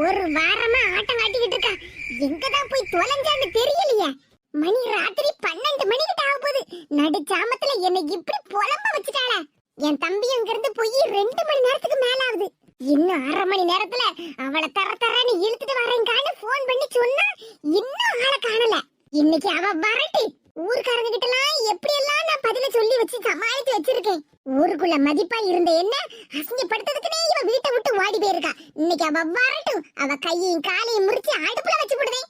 ஒரு வாரமா ஆட்டம் காட்டிக்கிட்டு இருக்கா. எங்கதான் போய் தொலைஞ்சான்னு தெரியலையே. மணி ராத்திரி பன்னெண்டு மணிக்கிட்ட ஆக போகுது. நடு ஜாமத்துல என்னை இப்படி புலம்ப வச்சுட்டாளே. என் தம்பி அங்க இருந்து போய் ரெண்டு மணி நேரத்துக்கு மேல ஆகுது இன்னும் அரை மணி நேரத்துல அவளை தர தரன்னு இழுத்துட்டு வரேங்கான்னு போன் பண்ணி சொன்னா இன்னும் ஆளை காணல. இன்னைக்கு அவ வரட்டி ஊர்க்காரங்க கிட்ட எல்லாம் எப்படி எல்லாம் நான் பதில சொல்லி வச்சு சமாளிச்சு வச்சிருக்கேன்? ஊருக்குள்ள மதிப்பா இருந்த என்ன? அசிங்கப்படுத்ததுக்குனே இவ வீட்டை விட்டு ஓடி போயிருக்கா. இன்னைக்கு அவ வரட்டும். அவ கையையும் காலையும் முறிச்சு அடுப்புல வச்சு போடுவேன்.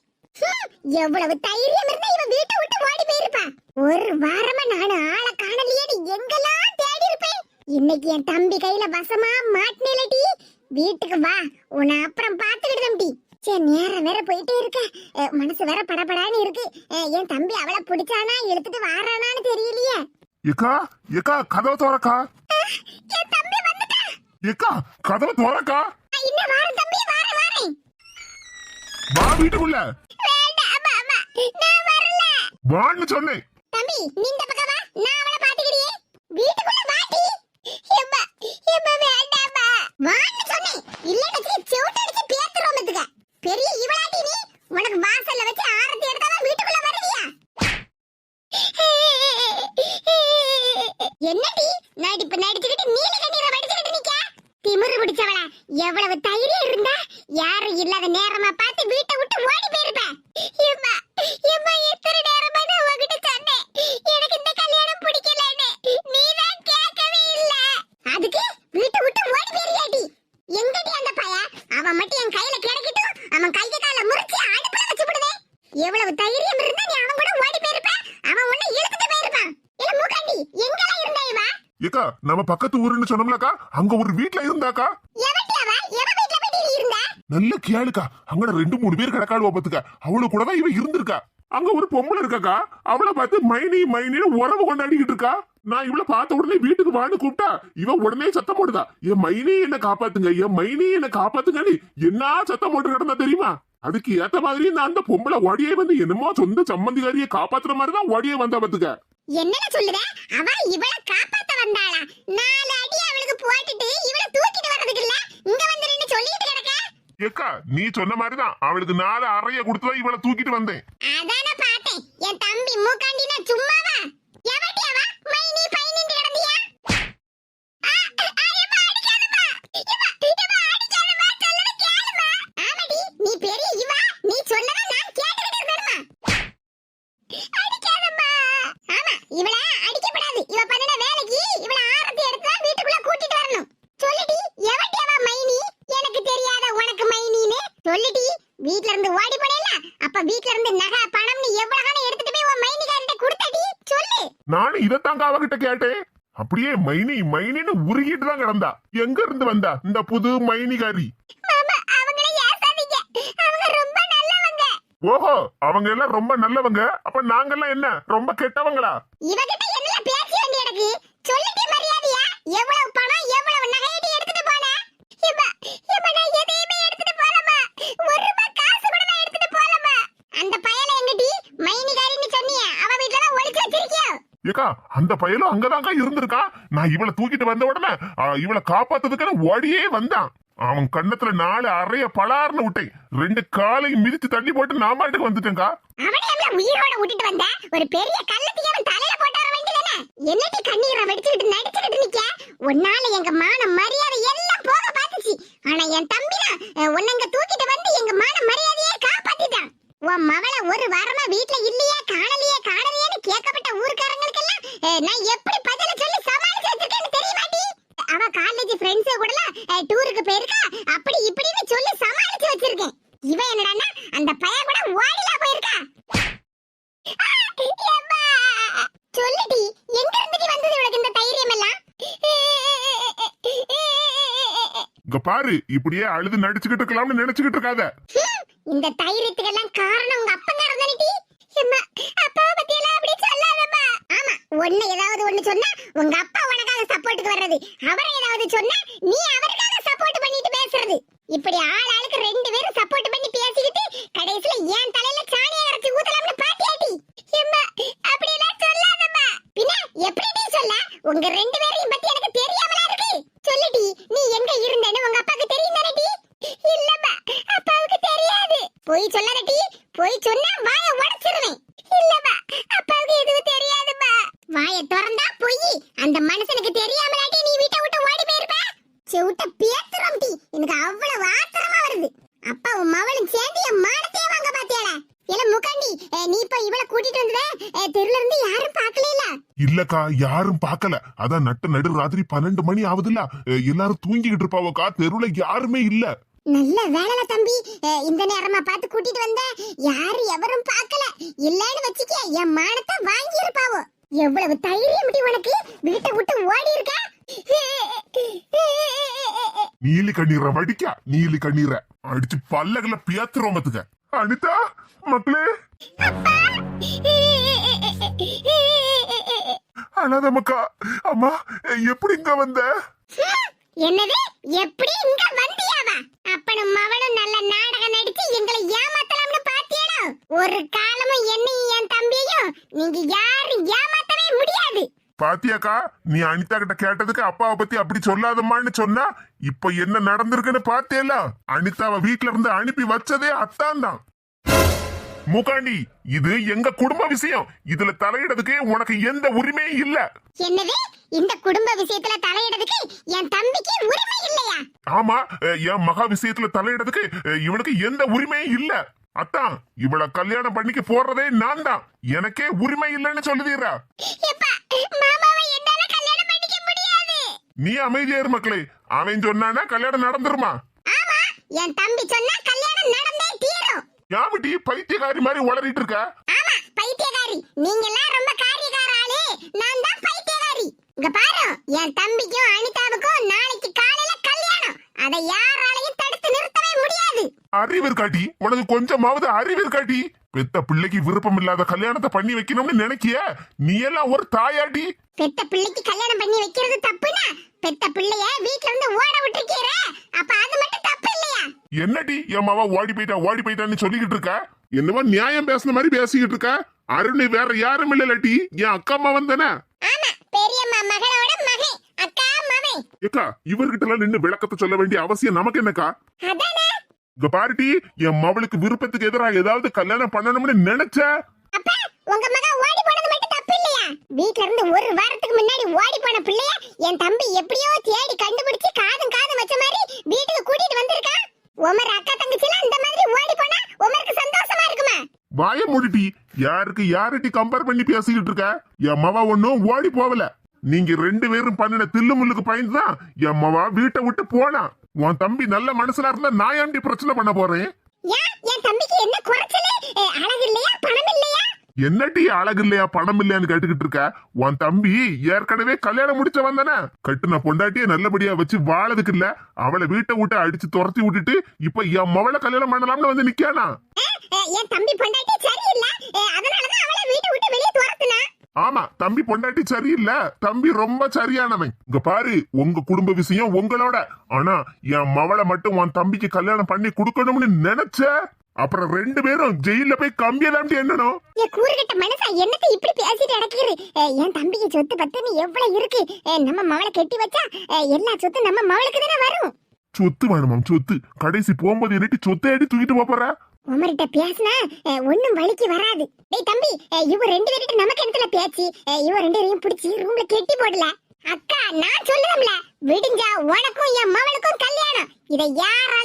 எவ்வளவு தைரியம் இருந்தா இவ வீட்டை விட்டு ஓடி போயிருப்பா. ஒரு வாரமா நானு ஆளை காணலையேன்னு எங்கெல்லாம் தேடி இருப்பேன்? இன்னைக்கு என் தம்பி கையில வசமா மாட்டினேலடி வீட்டுக்கு வா. உன்னை அப்புறம் பாத்துக்கிட்டு தம்பி. சே நேரம் வேற போயிட்டே இருக்க. மனசு வேற படபடான்னு இருக்கு. என் தம்பி அவளை பிடிச்சானா எடுத்துட்டு வாரானான்னு தெரியலையே. ஏக்கா ஏக்கா கதவை தோறக்கா. என் தம்பி வந்துட்டா. ஏக்கா கதவை தோறக்கா. நான் இன்னும் வாரேன் தம்பி வாரேன் வாரேன். வா வீட்டுக்குள்ள. வேண்டாம் மாமா நான் வரல. வான்னு சொன்னேன். தம்பி நீ இந்த பக்கம் வா. நான் அவளை பாத்துக்கிறியே வீட்டுக்குள்ள வாடி. எம்மா எம்மா வேண்டாமா வான்னு சொன்னேன். இல்லன்னு வச்சு செவுட்டு அடிச்சு பேத்துறோம் மத்துக்க பெரிய இவளாட்டி நீ உனக்கு வாசல்ல வச்சு ஆரத்தி எடுத்தாதான் வீட்டுக்குள்ள வருவியா என்னடி நடிப்பு நடிச்சுக்கிட்டு நீல கண்ணீரை வடிச்சுக்கிட்டு நிக்க திமிரு பிடிச்சவள எவ்வளவு தைரியம் இருந்தா யாரும் இல்லாத நேரமா பார்த்து வீட்டை விட்டு ஓடி போயிருப்ப எம்மா எம்மா எத்தனை நேரமா நான் உன்கிட்ட சொன்னேன் எனக்கு இந்த கல்யாணம் பிடிக்கலன்னு நீதான் கேட்கவே இல்ல அதுக்கு வீட்டை விட்டு ஓடி போயிருக்காடி எங்கடி அந்த பைய அவன் மட்டும் என் கையில கிடைக்கட்டும் அவன் கைய கால முறிச்சு அடுப்புல வச்சு விடுவேன் எவ்வளவு தைரியம் இருந்தா நீ அவன் கூட ஓடி போயிருப்ப அவன் உன்னை இழுத்துட்டு போயிருப்பான் இல்ல மூக்காண்டி எங்கெல்லாம் இருந்தா இவ ஏக்கா நம்ம பக்கத்து ஊருன்னு சொன்னோம்லக்கா அங்க ஒரு வீட்ல இருந்தாக்கா? நல்ல கேளுக்கா அங்கட ரெண்டு மூணு பேர் கிடக்காடுவா பாத்துக்க. அவளு கூட தான் இவ இருந்திருக்கா? அங்க ஒரு பொம்பளை இருக்காக்கா அவளை பார்த்து மைனி மைனின்னு உறவு கொண்டாடிக்கிட்டு இருக்கா? நான் இவளை பார்த்த உடனே வீட்டுக்கு வான்னு கூப்பிட்டா இவன் உடனே சத்தம் போடுதா. என் மைனி என்ன காப்பாத்துங்க என் மைனி என்ன காப்பாத்துங்கன்னு என்ன சத்தம் போட்டு கிடந்தா தெரியுமா? அதுக்கு ஏத்த மாதிரி நான் அந்த பொம்பளை ஒடியே வந்து என்னமோ சொந்த சம்மந்திகாரியை காப்பாத்துற மாதிரி தான் ஓடியே வந்தா பாத்துக்க. என்னன்னு சொல்லுத? அவ இவள காப்பாத்த வந்தாளா? நாலு அடி அவளுக்கு போட்டுட்டு இவள தூக்கிட்டு வர்றதுக்கு இல்ல? இங்க வந்து நின்னு சொல்லிட்டு கிடக்க? ஏக்கா நீ சொன்ன மாதிரிதான். அவளுக்கு நாலு அறைய கொடுத்துதான் இவளை தூக்கிட்டு வந்தேன். அதான பார்த்தேன். என் தம்பி மூக்காண்டினா சும்மாவா எவட்டி அவ மைனி பைனின்னு கிடந்தியா ஆ, ஆ, எம்மா, அடிக்காதம்மா. எம்மா, எம்மா, அடிக்காதம்மா, சொல்லுறத கேளும்மா. ஆமாடி, நீ பெரிய இவ, நீ சொன்னதை நான் கேட்டுக்கிட்டு இருக்கணுமா? அடிக்காதம்மா. ஆமா, இவள அடிக்கப்படாது. இவ பண்ணுன வேலைக்கு இவள ஆரத்தி எடுத்து தான் வீட்டுக்குள்ள கூட்டிட்டு வரணும். சொல்லுடி, எவட்டி அவ மைனி? எனக்கு தெரியாத உனக்கு மைனின்னு. சொல்லுடி, வீட்ல இருந்து ஓடி போனேல்ல அப்ப வீட்ல இருந்து நகை பணம்னு எவ்வளவு காணம் எடுத்துட்டு போய் உன் மைனிகாரிட்ட கொடுத்தடி சொல்லு நானும் இதைத்தாங்க அவகிட்ட கேட்டேன் அப்படியே மைனி மைனின்னு உருகிட்டு தான் கிடந்தா. எங்க இருந்து வந்தா? இந்த புது மைனிகாரி. ஓஹோ அவங்க எல்லாம் ரொம்ப நல்லவங்க. அப்ப நாங்கெல்லாம் என்ன? ரொம்ப கெட்டவங்களா? இவகிட்ட என்ன பேசி வேண்டி எனக்கு? சொல்லிட்டு மரியாதையா? எவ்வளவு பணம் எவ்வளவு நகையடி எடுத்துட்டு போன? எம்மா எம்மா நான் எதையுமே எடுத்துட்டு போலமா ஒரு ரூபாய் காசு கூட நான் எடுத்துட்டு போலமா அந்த பயல எங்கடி மைனிகாரின்னு சொன்னியே. அவ வீட்ல தான் ஒளிச்சு வச்சிருக்கியோ? ஏக்கா அந்த பயலும் அங்கதாங்க இருந்திருக்கான் நான் இவளை தூக்கிட்டு வந்த உடனே இவளை காப்பாத்துறதுக்கான ஓடியே வந்தான். அவன் கண்ணத்துல நாலு அறைய பலார்னு விட்டேன். ரெண்டு காலையும் மிதிச்சு தள்ளி போட்டு நான் பாட்டுக்கு வந்துட்டேன்க்கா. உயிரோட விட்டுட்டு வந்த? ஒரு பெரிய கள்ளத்தையே அவன் தலையில போட்டு வேண்டியதானே என்னடி கண்ணீரை வெடிச்சுக்கிட்டு நடிச்சுக்கிட்டு நிக்க? உன்னால எங்க மான மரியாதை எல்லாம் போக பார்த்துச்சு. ஆனா என் தம்பினா உன்னங்க தூக்கிட்டு வந்து எங்க மான மரியாதையே உன் மவள ஒரு வாரமா வீட்ல இல்லையே காணலையே காணலையேன்னு கேட்கப்பட்ட ஊர்க்காரங்களுக்கெல்லாம் அஹ், நான் எப்படி பதில சொல்லி சமாளிச்சு வச்சிருக்கேன்னு தெரியுமாடி அவ காலேஜ் ஃப்ரெண்ட்ஸ் கூட டூருக்கு போயிருக்கா அப்படி இப்படின்னு சொல்லி சமாளிச்சு வச்சிருக்கேன். இவன் என்னடான்னா அந்த பையன் கூட ஓடிலா போயிருக்கா. சொல்லுடி எங்க இருந்துடி வந்தது உனக்கு இந்த தைரியம் எல்லாம் இங்க பாரு இப்படியே அழுது நடிச்சுக்கிட்டு இருக்கலாம்னு நினைச்சுக்கிட்டு இருக்காத. இந்த தைரியத்துக்கெல்லாம் காரணம் உங்க அப்பங்காரன் தானடி எம்மா அப்பா பத்தி எல்லாம் அப்படி சொல்லாதம்மா. ஆமா ஒண்ணு ஏதாவது ஒண்ணு சொன்னா உங்க அப்பா உனக்காக சப்போர்ட்டுக்கு வர்றது. அவரை ஏதாவது சொன்னா நீ அவருக்காக சப்போர்ட் பண்ணிட்டு பேசுறது. இப்படி ஆள் ஆளுக்கு ரெண்டு பேரும் சப்போர்ட் பண்ணி பேசிக்கிட்டு கடைசியில ஏன் தலையில சாணியை அரைச்சு ஊத்தலாம்னு பாட்டியாட்டி எம்மா அப்படி எல்லாம் சொல்லாதம்மா. பின்ன எப்படி நீ சொல்ல? உங்க ரெண்டு பேரையும் பத்தி எனக்கு தெரியாமலா இருக்கு? சொல்லுடி நீ எங்க இருந்தேன்னு உங்க அப்பாக்கு தெரியும் தானடி இல்லம்மா போய் சொல்லாதடி போய் சொன்னா வாய உடைச்சிருவேன். இல்லப்பா அப்பாவுக்கு எதுவும் தெரியாதுப்பா வாய திறந்தா போய். அந்த மனுஷனுக்கு தெரியாமலாட்டி நீ வீட்டை விட்டு ஓடி போயிருப்ப? செவுட்ட பேத்துறோம் டி. எனக்கு அவ்வளவு ஆத்திரமா வருது. அப்பா உன் மவளும் சேர்ந்து என் மானத்தையே வாங்க பாத்தியாடா. இல்ல முக்காண்டி நீ இப்ப இவள கூட்டிட்டு வந்தத தெருல இருந்து யாரும் பாக்கல இல்லக்கா யாரும் பார்க்கல. அதான் நட்டு நடு ராத்திரி பன்னெண்டு மணி ஆகுதுல்ல. எல்லாரும் தூங்கிக்கிட்டு இருப்பாவக்கா. தெருவுல யாருமே இல்ல. நல்ல வேலைல தம்பி. இந்த நேரமா பார்த்து கூட்டிட்டு வந்த? யாரு எவரும் பார்க்கல. இல்லன்னு வச்சுக்க என் மானத்தை வாங்கி இருப்பாவோ எவ்வளவு தைரியம் முடி உனக்கு? வீட்டை விட்டு ஓடி இருக்க நீலி கண்ணீரை வடிக்கா நீலி கண்ணீரை. அடிச்சு பல்லகல பேத்துறோம் பாத்துக்க. அனிதா மக்களே. அனாத மக்கா அம்மா எப்படி இங்க வந்த? என்னது? எப்படி இங்க வந்தியாவா? அப்பனும் மவனும் நல்ல நாடகம் நடிச்சு எங்களை ஏமாத்தலாம்னு பாத்தியாடோ? ஒரு காலமும் என்னையும் என் தம்பியையும் நீங்க யாரும் ஏமாத்தவே முடியாது. பாத்தியாக்கா நீ அனிதா கிட்ட கேட்டதுக்கு அப்பாவை பத்தி அப்படி சொல்லாதம்மான்னு சொன்னா இப்ப என்ன நடந்திருக்குன்னு பாத்தேல? அனிதாவை வீட்ல இருந்து அனுப்பி வச்சதே அத்தான் தான் முகாண்டி இது எங்க குடும்ப விஷயம். இதுல தலையிடறதுக்கு உனக்கு எந்த உரிமையும் இல்ல. என்னது? இந்த குடும்ப விஷயத்துல தலையிடறதுக்கு என் தம்பிக்கு உரிமை இல்லையா? ஆமா என் மகா விஷயத்துல தலையிடறதுக்கு இவனுக்கு எந்த உரிமையும் இல்ல. அத்தான் இவள கல்யாணம் பண்ணிக்க போறதே நான் தான் எனக்கே உரிமை இல்லைன்னு சொல்லுதீரா நீ அமைதியா இரு மக்களே. அவன் சொன்னானா கல்யாணம் நடந்துருமா? என் தம்பி சொன்னா கல்யாணம் நடந்தே தீரும். யாமிட்டி பைத்தியக்காரி மாதிரி உளறிட்டு இருக்க? ஆமா பைத்தியக்காரி. நீங்க எல்லாம் ரொம்ப காரியக்கார ஆளு. நான் இங்க பாரு என் தம்பிக்கும் அனிதாவுக்கும் நாளைக்கு காலையில கல்யாணம். அதை யாராலையும் தடுத்து நிறுத்தவே முடியாது. அறிவு இருக்காட்டி உனக்கு கொஞ்சமாவது அறிவு இருக்காட்டி. பெத்த பிள்ளைக்கு விருப்பம் இல்லாத கல்யாணத்தை பண்ணி வைக்கணும்னு நினைக்கிய? நீ எல்லாம் ஒரு தாயாட்டி. பெத்த பிள்ளைக்கு கல்யாணம் பண்ணி வைக்கிறது தப்புனா பெத்த பிள்ளைய வீட்ல இருந்து ஓட விட்டுருக்கீர? அப்ப அது மட்டும் தப்பு இல்லையா? என்னடி என் மாவா ஓடி போயிட்டா ஓடி போயிட்டான்னு சொல்லிக்கிட்டு இருக்க? என்னவோ நியாயம் பேசுன மாதிரி பேசிக்கிட்டு இருக்க? அருண் வேற யாரும் இல்ல லட்டி என் அக்கா அம்மா வந்தானே. ஏக்கா இவர்கிட்ட எல்லாம் நின்னு விளக்கத்தை சொல்ல வேண்டிய அவசியம் நமக்கு என்னக்கா? இங்க பாருட்டி என் மவளுக்கு விருப்பத்துக்கு எதிராக ஏதாவது கல்யாணம் பண்ணணும்னு நினைச்ச? அப்பா உங்க மகன் ஓடி போனது மட்டும் தப்பு இல்லையா? வீட்ல இருந்து ஒரு வாரத்துக்கு முன்னாடி ஓடி போன பிள்ளைய என் தம்பி எப்படியோ தேடி கண்டுபிடிச்சு காதும் காதும் வச்ச மாதிரி வீட்டுக்கு கூட்டிட்டு வந்திருக்கா? உமர் அக்கா தங்கச்சிலாம் இந்த மாதிரி ஓடி போனா உமருக்கு சந்தோஷமா இருக்குமா வாய மூடிட்டி. யாருக்கு யார்கிட்ட கம்பேர் பண்ணி பேசிக்கிட்டு இருக்க? என் மவ ஒன்னும் ஓடி போகல. நீங்க ரெண்டு பேரும் பண்ணின தில்லு முள்ளுக்கு பயந்துதான் என் மவ வீட்டை விட்டு போனா. உன் தம்பி நல்ல மனசுல இருந்தா நான் ஏன்டி பிரச்சனை பண்ண போறேன்? என் தம்பிக்கு என்ன குறைச்சல? அழகு இல்லையா? பணம் இல்லையா? என்னடி அழகு இல்லையா? பணம் இல்லையான்னு கேட்டுக்கிட்டு இருக்க? உன் தம்பி ஏற்கனவே கல்யாணம் முடிச்சவன் தானே? கட்டுன பொண்டாட்டிய நல்லபடியா வச்சு வாழதுக்கு இல்ல. அவளை வீட்டை விட்டு அடிச்சு துரத்தி விட்டுட்டு இப்ப என் மவளை கல்யாணம் பண்ணலாம்னு வந்து நிக்கானா அஹ், அஹ், என் தம்பி பொண்டாட்டி சரியில்லை. அஹ், அதனாலதான் அவளை வீட்டை விட்டு வெளியே துரத்துனா. ஆமா தம்பி பொண்டாட்டி சரியில்லை. தம்பி ரொம்ப சரியானவன். இங்க பாரு உங்க குடும்ப விஷயம் உங்களோட. ஆனா என் மவளை மட்டும் உன் தம்பிக்கு கல்யாணம் பண்ணி கொடுக்கணும்னு நினைச்ச அப்புறம் ரெண்டு பேரும் ஜெயில போய் கம்பியலாம்னு என்னணும் என் கூறுகிட்ட மனசா என்னத்தை இப்படி பேசிட்டு அடக்கிரு அஹ், என் தம்பிக்கு சொத்து பத்துன்னு எவ்வளவு இருக்கு? நம்ம மவளை கட்டி வச்சா எல்லா சொத்து நம்ம மவளுக்கு தானே வரும்? சொத்து வேணுமாம் சொத்து. கடைசி போகும்போது என்னட்டி சொத்தை அடி தூக்கிட்டு போற? உமர்கிட்ட பேசினா ஒன்னும் வலிக்கு வராது. டேய் தம்பி இவ ரெண்டு பேர்கிட்ட நமக்கு இடத்துல பேச்சு. இவ ரெண்டு பேரையும் பிடிச்சி ரூம்ல கெட்டி போடல. அக்கா நான் சொல்லுவேன்ல விடிஞ்சா உனக்கும் என் மவளுக்கும் கல்யாணம். இதை யாராலையும்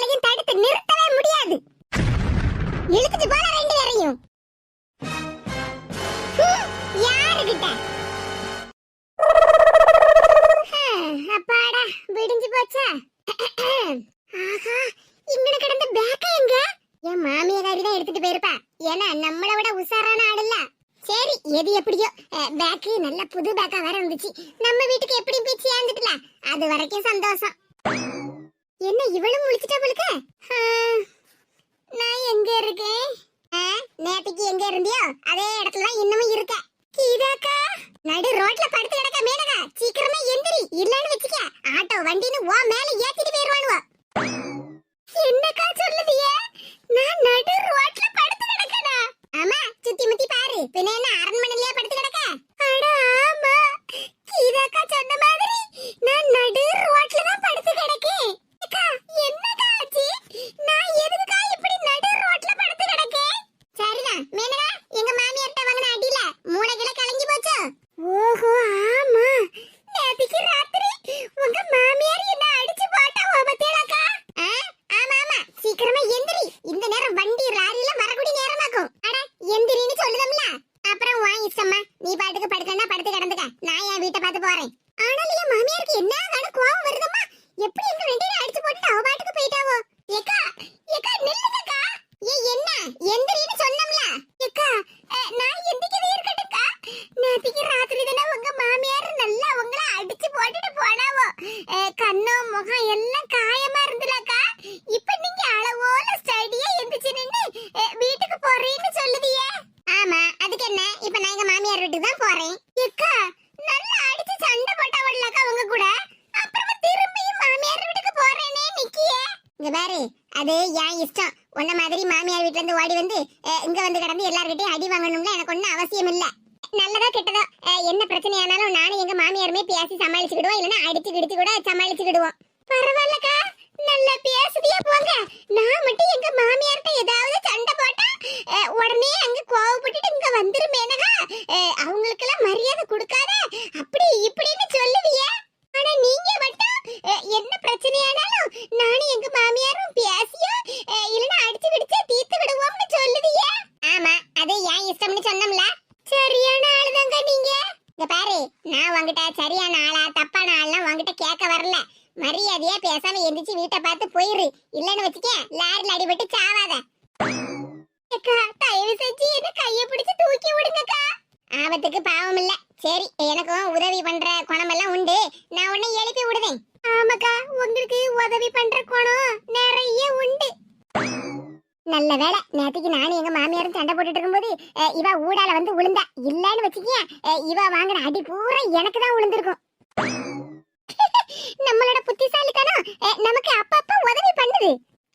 அதே இடத்துல தான் இன்னமும் இருக்க கீதாக்கா நடு ரோட்ல படுத்து போட்டுட்டு தான் போறேன். ஏக்கா நல்லா அடிச்சு சண்டை போட்டவள்லக்கா உங்க கூட. அப்புறமா திரும்பியும் மாமியார் வீட்டுக்கு போறேனே நிக்கிய. இங்க பாரு அது என் இஷ்டம். உன்ன மாதிரி மாமியார் வீட்ல இருந்து ஓடி வந்து இங்க வந்து கிடந்து எல்லார்கிட்டயும் அடி வாங்கணும்னு எனக்கு ஒன்றும் அவசியம் இல்ல. நல்லதா கெட்டதோ? என்ன பிரச்சனை ஆனாலும் நானும் எங்க மாமியாருமே பேசி சமாளிச்சுக்கிடுவோம். இல்லைன்னா அடிச்சு கிடிச்சு கூட சமாளிச்சுக்கிடுவோம். பரவாயில்லக்கா நல்லா பேசுதியே போங்க. நான் மட்டும் எங்க மாமியார்கிட்ட ஏதாவது சண்டை போட்டா உடனே அங்க கோவப்பட்டுட்டு இங்க வந்துரு கொடுக்காத? அப்படி இப்படின்னு சொல்லுவியே. ஆனா நீங்க மட்டும் என்ன பிரச்சனையானாலும் நானும் எங்க மாமியாரும் பேசியோ அஹ், இல்லைன்னா அடிச்சு பிடிச்சு தீர்த்து விடுவோம்னு சொல்லுவியே. ஆமா அது ஏன் இஷ்டம்னு சொன்னோம்ல. சரியான ஆளுதாங்க நீங்க. இங்க பாரு நான் உங்ககிட்ட சரியான ஆளா தப்பான ஆள்லாம் உங்ககிட்ட கேட்க வரல. மரியாதையா பேசாம எந்திரிச்சு வீட்டை பார்த்து போயிரு இல்லன்னு வச்சுக்க லாரில அடிபட்டு சாவாத அக்கா தயவு செஞ்சு என்ன கைய பிடிச்சு தூக்கி விடுங்கக்கா ஆபத்துக்கு பாவம் இல்ல சரி எனக்கும் உதவி பண்ற குணம் எல்லாம் உண்டு நான் உன்னை எழுப்பி விடுதேன் ஆமாக்கா உங்களுக்கு உதவி பண்ற குணம் நிறைய உண்டு நல்ல வேலை நேத்துக்கு நானும் எங்க மாமியாரும் சண்டை போட்டுட்டு இருக்கும்போது அஹ், இவ ஊடால வந்து விழுந்தா இல்லன்னு வச்சுக்கிய இவ வாங்குற அடி பூரா எனக்கு தான் விழுந்திருக்கும் நம்மளோட புத்திசாலித்தனம் நமக்கு அப்பப்ப உதவி பண்ணுது.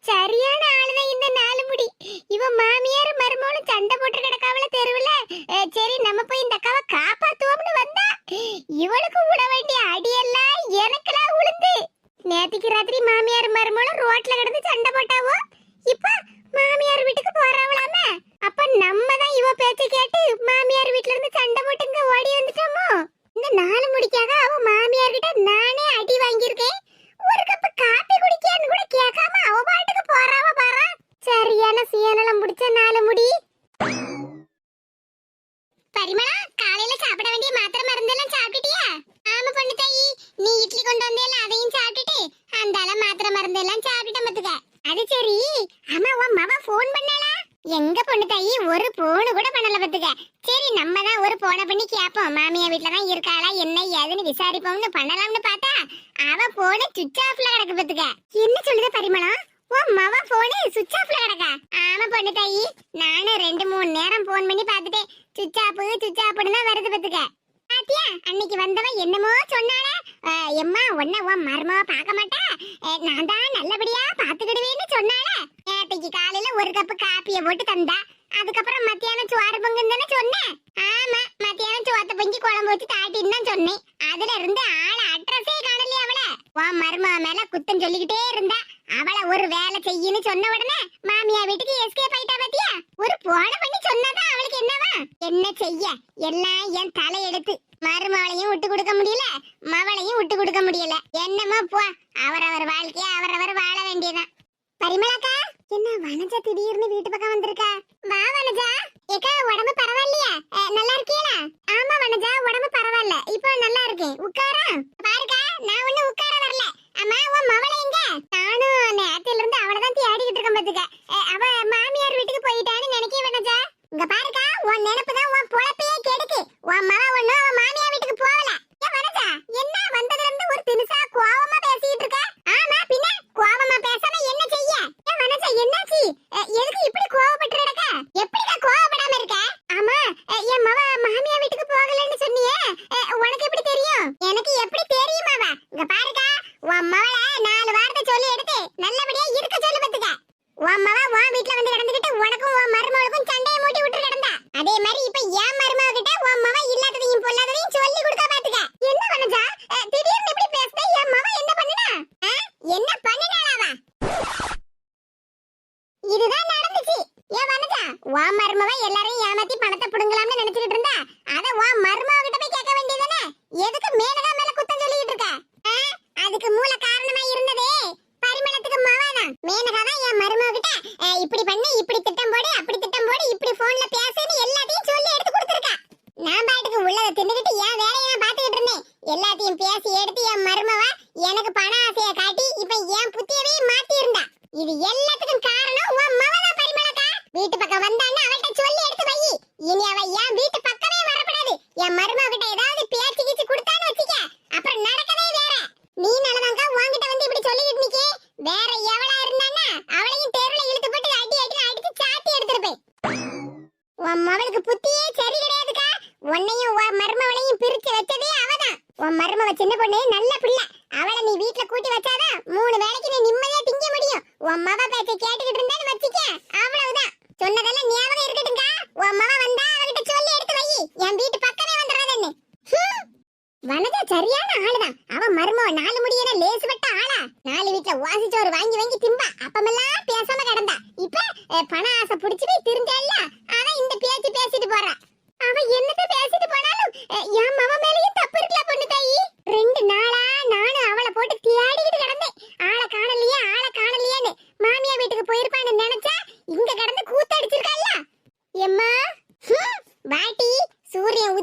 சரியான ஆளுதான் இந்த நாலு முடி. இவ மாமியார் மருமகளும் சண்டை போட்டு கிடக்காவல தெருவுல. சரி நம்ம போய் இந்த அக்காவை காப்பாத்துவோம்னு வந்தா இவளுக்கு விட வேண்டிய அடியெல்லாம் எனக்கெல்லாம் விழுந்து நேத்திக்கு ராத்திரி மாமியார் மருமகளும் ரோட்ல கிடந்து சண்டை போட்டாவோ? இப்போ மாமியார் வீட்டுக்கு போறாவளாம அப்ப நம்ம தான் இவ பேச்ச கேட்டு மாமியார் வீட்ல இருந்து சண்டை போட்டுங்க ஓடி வந்துட்டோமோ? இந்த நாலு முடிக்காக அவ மாமியார் கிட்ட நானே அடி வாங்கியிருக்கேன். ஒரு கப் காப்பி குடிக்கான்னு கூட கேட்காம அவ பாட்டுக்கு போறாவ பாரா சரியான சீனலம் முடிச்ச நாலு முடி பரிமளா காலையில சாப்பிட வேண்டிய மாத்திரை மருந்தெல்லாம் சாப்பிட்டுட்டியா ஆமா பொண்ணு தாயி நீ இட்லி கொண்டு வந்தேல அதையும் சாப்பிட்டுட்டு அந்தால மாத்திரை மருந்தெல்லாம் சாப்பிட்டுட்ட மத்துக்க அது சரி அம்மா உன் மவ ஃபோன் பண்ணாளா எங்க பொண்ணு தாயி ஒரு போனு கூட பண்ணல பத்துக்க சரி நம்ம தான் ஒரு போனை பண்ணி கேட்போம் மாமியா வீட்ல தான் இருக்காளா என்ன ஏதுன்னு விசாரிப்போம்னு பண்ணலாம்னு பார்த்தா அவ போனு சுவிட்ச் ஆஃப்ல கிடக்கு பத்துக்க என்ன சொல்லுது பரிமளம்? ஓ மவ போனு சுவிட்ச் ஆஃப்ல கிடக்கா? ஆமா பொண்ணு தாயி. நானும் ரெண்டு மூணு நேரம் போன் பண்ணி பார்த்துட்டேன். சுவிட்ச் ஆஃப் சுவிட்ச் ஆஃப்னு தான் வருது பத்துக்க பாத்தியா? அன்னைக்கு வந்தவ என்னமோ சொன்னாளே? எம்மா உன்ன உன் மருமவ பார்க்க மாட்டா? நான் தான் நல்லபடியா பாத்துக்கிடுவேன்னு சொன்னாளே? நேத்தைக்கு காலையில ஒரு கப்பு காப்பியை போட்டு தந்தா. அதுக்கப்புறம் மத்தியானம் சோறு பொங்குன்னு தானே சொன்னேன்? ஆமா மத்தியானம் சோத்த பொங்கி குழம்பு வச்சு தாட்டின்னு தான் சொன்னேன். அதுல இருந்து ஆள அட்ரஸே காணலையே அவள. உன் மருமவ மேல குத்தம் சொல்லிக்கிட்டே இருந்தா. அவள ஒரு வேலை செய்யுன்னு சொன்ன உடனே மாமியா வீட்டுக்கு எஸ்கேப் ஆயிட்டா பாத்தியா? ஒரு போன பண்ணி சொன்னாதான் அவளுக்கு என்னவா? என்ன செய்ய? எல்லாம் என் தலையெடுத்து. மருமகளையும் விட்டு கொடுக்க முடியல மவளையும் விட்டு கொடுக்க முடியல. என்னமோ போ அவரவர் வாழ்க்கைய அவரவர் வாழ வேண்டியதான் பரிமளாக்கா என்ன வனஜா திடீர்னு வீட்டு பக்கம் வந்திருக்கா? ஏக்கா உடம்பு பரவாயில்லையா அஹ், நல்லா இருக்கீங்களா ஆமா வனஜா உடம்பு பரவாயில்ல இப்போ நல்லா இருக்கேன் உட்காரா பாருக்கா நான் ஒண்ணு உட்கார வரல அம்மா உன் மவளை எங்க நானும் நேரத்துல இருந்து அவளை தான் தேடிக்கிட்டு இருக்கேன் பாத்துக்க அஹ், அவ மாமியார் வீட்டுக்கு போயிட்டான்னு நினைக்க வனஜா இங்க பாருக்கா உன் நினைப்பு தான் உன் பொழப்பையே கெடுக்கு உன் மவ ஒண்ணும் அவன் மாமியார் வீட்டுக்கு போகல ஏன் வனஜா என்ன வந்ததுல இருந்து ஒரு தினுசா கோவமா பேசிட்டு இருக்க ஆமா பின்ன கோவமா பேசாம என்ன செய்ய ஏன் வனஜா என்னாச்சு அஹ், எதுக்கு இப்படி கோவப்பட்டு இருக்க எப்படிக்கா கோவப்படாம இருக்க ஆமா அஹ், என் மவ மாமியார் வீட்டுக்கு போகலன்னு சொன்னியே அஹ், உனக்கு எப்படி தெரியும் எனக்கு எப்படி தெரியுமாவா இங்க பாருக்கா உன் மவள நாலு வார்த்தை சொல்லி எடுத்து நல்லபடியா இருக்க சொல்லு பத்துக்க உன் மவ உன் வீட்ல வந்து கிடந்துகிட்டு உனக்கும் உன் மருமகளுக்கும் சண்டையை மூட்டி விட்டு கிடந்தா அதே மாதிரி இப்ப என் மருமக கிட்ட உன் மவ இல்லாததையும் பொல்லாததையும் சொல்லி கொடுக்க பாத்துக்க என்ன வனஜா அஹ், திடீர்னு இப்படி பேசுத என் மவ என்ன பண்ணுனா அஹ், என்ன பண்ணுனாளாவா இதுதான் நடந்துச்சு ஏன் வனஜா உன் மருமவ எல்லாரையும் ஏமாத்தி பணத்தை புடுங்கலாம்னு நினைச்சிட்டு இருந்தா அத உன் மருமவ கிட்ட போய் கேட்க வேண்டியதானே எதுக்கு மேனகா மேல குத்தம் சொல்லிட்டு இருக்க அஹ், அதுக்கு மூல காரணமா இருந்ததே பரிமளத்துக்கு மவதான் மேனகா தான் என் மருமக கிட்ட அஹ், இப்படி பண்ணு இப்படி திட்டம் போடு அப்படி திட்டம் போடு இப்படி போன்ல பேசுன்னு எல்லாத்தையும் சொல்லி எடுத்து கொடுத்துருக்கா நான் பாட்டுக்கு உள்ளத தின்னுகிட்டு என் வேலையை நான் பாத்துக்கிட்டு இருந்தேன் எல்லாத்தையும் பேசி எடுத்து என் உன் மக பேச்சை கேட்டுக்கிட்டு இருந்தா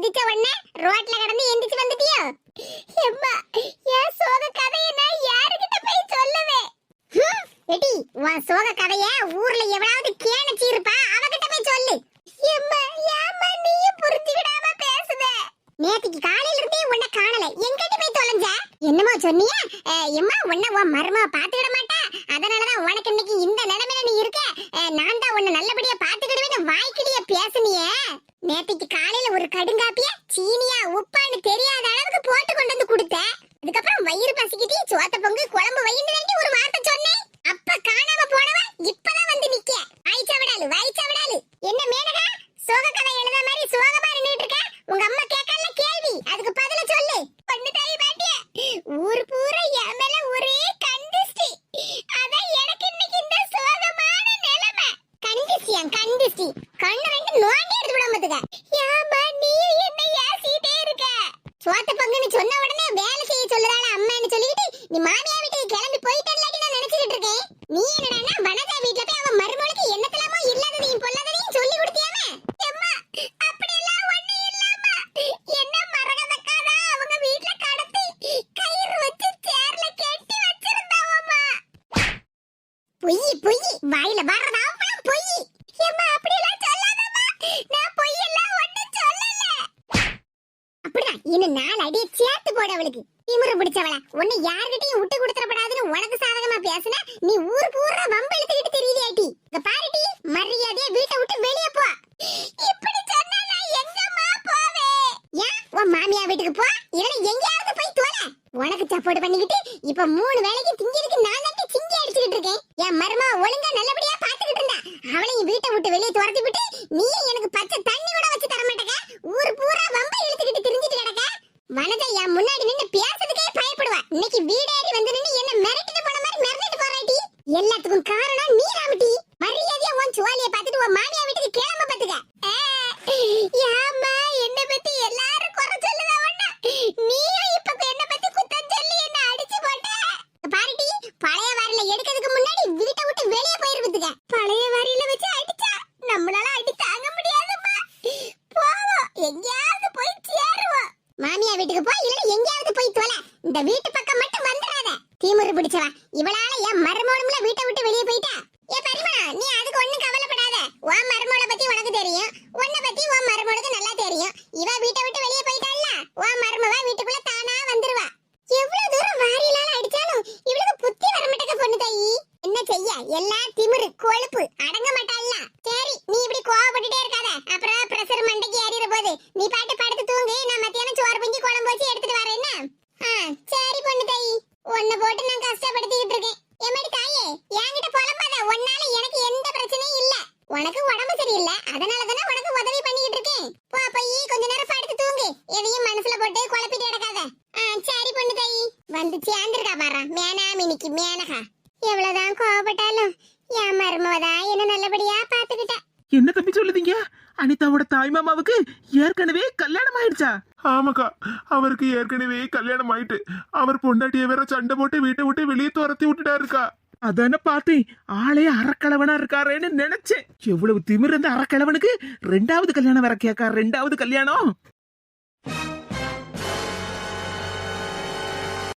குதிச்ச உடனே ரோட்ல கடந்து எந்திரிச்சு வந்துட்டியோ? எம்மா என் சோக கதையை நான் யாருக்கிட்ட போய் சொல்லுவேன் எடி உன் சோக கதைய ஊர்ல எவ்வளவு பொய் பொய். வாயில வர்றதா பொய். ஏமா அப்படி எல்லாம் சொல்லாதம்மா. நான் பொய் எல்லாம் ஒண்ணு சொல்லல. அப்படிதான் இன்னும் நாலு அடி சேர்த்து போடு அவளுக்கு. திமுரு பிடிச்சவள. ஒண்ணு யார்கிட்டயும் விட்டு கொடுத்துடப்படாதுன்னு உனக்கு வீட்டை விட்டு வெளியே துரத்தி விட்டு நீ இந்த வீட்டு பக்கம் மட்டும் வந்துடாத தீமுறு பிடிச்சவா இவளால என் மருமகளும்ல வீட்டை விட்டு வெளியே போய் இல்ல அதனால தானே உனக்கு உதவி பண்ணிக்கிட்டு இருக்கேன். போ போய் கொஞ்ச நேரம் படுத்து தூங்கு. எதையும் மனசுல போட்டு குழப்பிட்டு கிடக்காத. சரி பொண்ணு தாயி. வந்து சேர்ந்துருக்கா பாரு. மேனா மினிக்கு மேனகா. எவ்வளவுதான் கோவப்பட்டாலும் என் மருமவதான் என்ன நல்லபடியா பாத்துக்கிட்ட என்ன தம்பி சொல்லுதீங்க? அனிதாவோட தாய் மாமாவுக்கு ஏற்கனவே கல்யாணம் ஆயிடுச்சா? ஆமாக்கா அவருக்கு ஏற்கனவே கல்யாணம் ஆயிட்டு. அவர் பொண்டாட்டிய வேற சண்டை போட்டு வீட்டை விட்டு வெளியே துரத்தி விட்டுட்டாருக்கா. அதானே பார்த்தேன் ஆளே அறக்கிழவனா இருக்காருன்னு நினைச்சேன். எவ்வளவு திமிர் இருந்த அறக்கிழவனுக்கு ரெண்டாவது கல்யாணம் வர கேட்கா ரெண்டாவது கல்யாணம்.